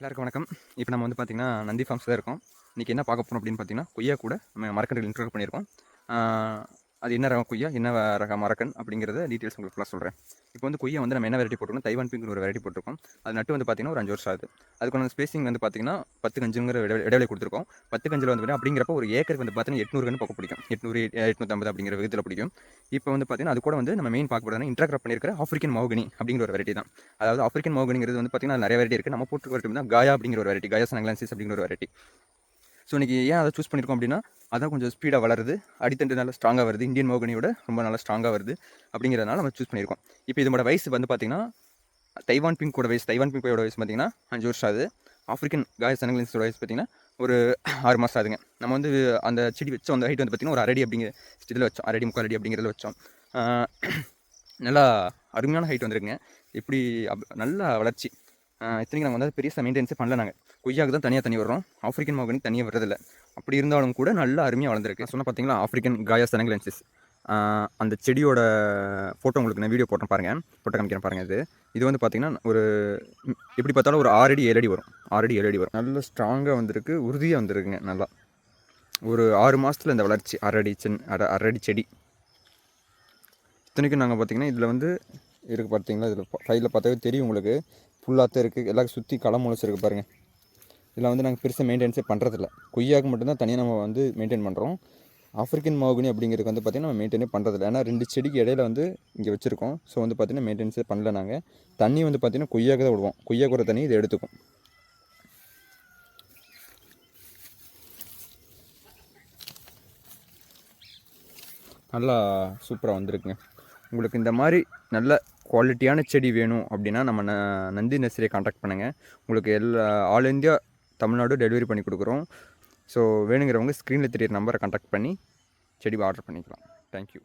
எல்லாருக்கும் வணக்கம். இப்போ நம்ம வந்து பார்த்திங்கன்னா நந்தி ஃபார்ம்ஸ் தான் இருக்கோம். இன்றைக்கி என்ன பார்க்க போகிறோம் அப்படின்னு பார்த்தீங்கன்னா கொய்யா கூட நம்ம மரக்கன்றுகள் இன்ட்ரோட் பண்ணியிருக்கோம். அது என்ன ரகம் கொய்யா என்ன ரக மரக்கன் அப்படிங்கிறத டீட்டெயில்ஸ் உங்களுக்கு ஃபுல்லாக சொல்கிறேன் இப்போ வந்து கொய்யா வந்து நம்ம என்ன வெரைட்டி போட்டிருக்கோம் தைவான் பிங்க்னு ஒரு வெரைட்டி போட்டிருக்கோம். அது நட்டு வந்து பார்த்திங்கன்னா ஒரு அஞ்சு வருஷம் ஆகுது. அதுக்கான ஸ்பேசிங் வந்து பார்த்திங்கன்னா பத்து கஞ்சுங்கிற இட- இடைவெளி கொடுத்துருக்கோம். பத்து கஞ்சில் வந்து அப்படிங்கிறப்ப ஒரு ஏக்கருக்கு வந்து பார்த்தீங்கன்னா எட்நூறுன்னு பார்க்க பக்கம் பிடிக்கும். எட்நூறு எட்நூற்றம்பது அப்படிங்கிற விதத்தில் பிடிக்கும். இப்போ வந்து பார்த்தீங்கன்னா அது கூட வந்து நம்ம மெயின் பார்க்க போகிறதுனா இன்ட்ராக்ராப் பண்ணியிருக்கிற ஆஃப்ரிக்கன் மௌகனி அப்படிங்கிற ஒரு வெரைட்டி தான். அதாவது ஆஃப்ரிக்கன் மௌகனிங்கிறது வந்து பார்த்தீங்கன்னா நிறைய வெரைட்டி இருக்குது நம்ம போட்டு வெரைட்டி தான் காயா அப்படிங்கிற ஒரு வெரைட்டி காயா சனங்லான்சிஸ் அப்படிங்கிற ஒரு வெரைட்டி ஸோ இன்றைக்கி ஏன் அதை சூஸ் பண்ணியிருக்கோம் அப்படின்னா அதான் கொஞ்சம் ஸ்பீடாக வளருது. அடித்தண்டு நல்லா ஸ்ட்ராங்காக வருது. இந்தியன் மோகனியோட ரொம்ப நல்லா ஸ்ட்ராங்காக வருது அப்படிங்கிறதுனால நம்ம சூஸ் பண்ணியிருக்கோம் இப்போ இதோட வயசு வந்து பார்த்திங்கன்னா தைவான் பிங்கோட வயசு தைவான் பிங்கோட வயசு பார்த்திங்கன்னா அஞ்சு வருஷம் ஆகுது. ஆஃப்ரிக்கன் காயஸ் சனங்கலின்ஸோட வயசு பார்த்திங்கன்னா ஒரு ஆறு மாதம் ஆகுதுங்க. நம்ம வந்து அந்த செடி வச்சோம் அந்த ஹைட் வந்து பார்த்திங்கன்னா ஒரு அரடி அப்படிங்கிற இதில் வச்சோம். அரடி முக்கால் அடி அப்படிங்கிறதுல வச்சோம். நல்லா அருமையான ஹைட் வந்துருக்குங்க. எப்படி அப் நல்ல வளர்ச்சி. இத்தனைக்கு நாங்கள் வந்து பெரிய மெயின்டென்ஸே பண்ணல நாங்கள் கொய்யாவுக்கு தான் தனியாக தண்ணி வர்றோம். ஆஃப்ரிக்கன் மோகனி தனியாக வர்றதில்ல. அப்படி இருந்தாலும் கூட நல்லா அருமையாக வளர்ந்துருக்கு. சொன்ன பார்த்தீங்களா ஆஃப்ரிக்கன் காயா சனங்கலன்சிஸ் அந்த செடியோட ஃபோட்டோ உங்களுக்கு நான் வீடியோ போட்டேன் பாருங்கள் ஃபோட்டோ காமிக்கிறேன் பாருங்கள் இது. இது வந்து பார்த்திங்கன்னா ஒரு எப்படி பார்த்தாலும் ஒரு ஆறடி ஏழடி ஏழு அடி வரும். ஆறடி ஏழடி ஏழு அடி வரும். நல்ல ஸ்ட்ராங்காக வந்திருக்கு. உறுதியாக வந்திருக்குங்க நல்லா. ஒரு ஆறு மாதத்தில் இந்த வளர்ச்சி. அரடி சென் அரை அரடி செடி. இத்தனைக்கும் நாங்கள் பார்த்தீங்கன்னா இதில் வந்து இருக்குது பார்த்தீங்களா இதில் ஃபைலில் பார்த்தாவே தெரியும் உங்களுக்கு. ஃபுல்லாக இருக்குது எல்லாம் சுற்றி களம் முளைச்சிருக்கு பாருங்கள் இதில் வந்து நாங்கள் பெருசாக மெயின்டெனன்ஸே பண்ணுறதில்ல கொய்யாவுக்கு மட்டும்தான் தனியாக நம்ம வந்து மெயின்டைன் பண்ணுறோம் ஆஃப்ரிக்கன் மோகினி அப்படிங்கிறது வந்து பார்த்திங்கன்னா நம்ம மெயின்டைனே பண்ணுறதில்ல ஏன்னா ரெண்டு செடிக்கு இடையில வந்து இங்கே வச்சுருக்கோம். ஸோ வந்து பார்த்திங்கன்னா மெயின்டெனன்ஸே பண்ணல நாங்கள் தண்ணி வந்து பார்த்திங்கன்னா கொய்யாக்கு தான் விடுவோம். கொய்யா ஒரு தண்ணி இதை எடுத்துக்கும். நல்லா சூப்பராக வந்திருக்குங்க. உங்களுக்கு இந்த மாதிரி நல்ல குவாலிட்டியான செடி வேணும் அப்படின்னா நம்ம ந நந்தி நர்சரியை காண்டாக்ட் பண்ணுங்கள் உங்களுக்கு எல்லா ஆல் இந்தியா தமிழ்நாடு டெலிவரி பண்ணி கொடுக்குறோம். ஸோ வேணுங்கிறவங்க ஸ்க்ரீனில் தெரியிற நம்பரை காண்டாக்ட் பண்ணி செடி ஆர்டர் பண்ணிக்கலாம். தேங்க்யூ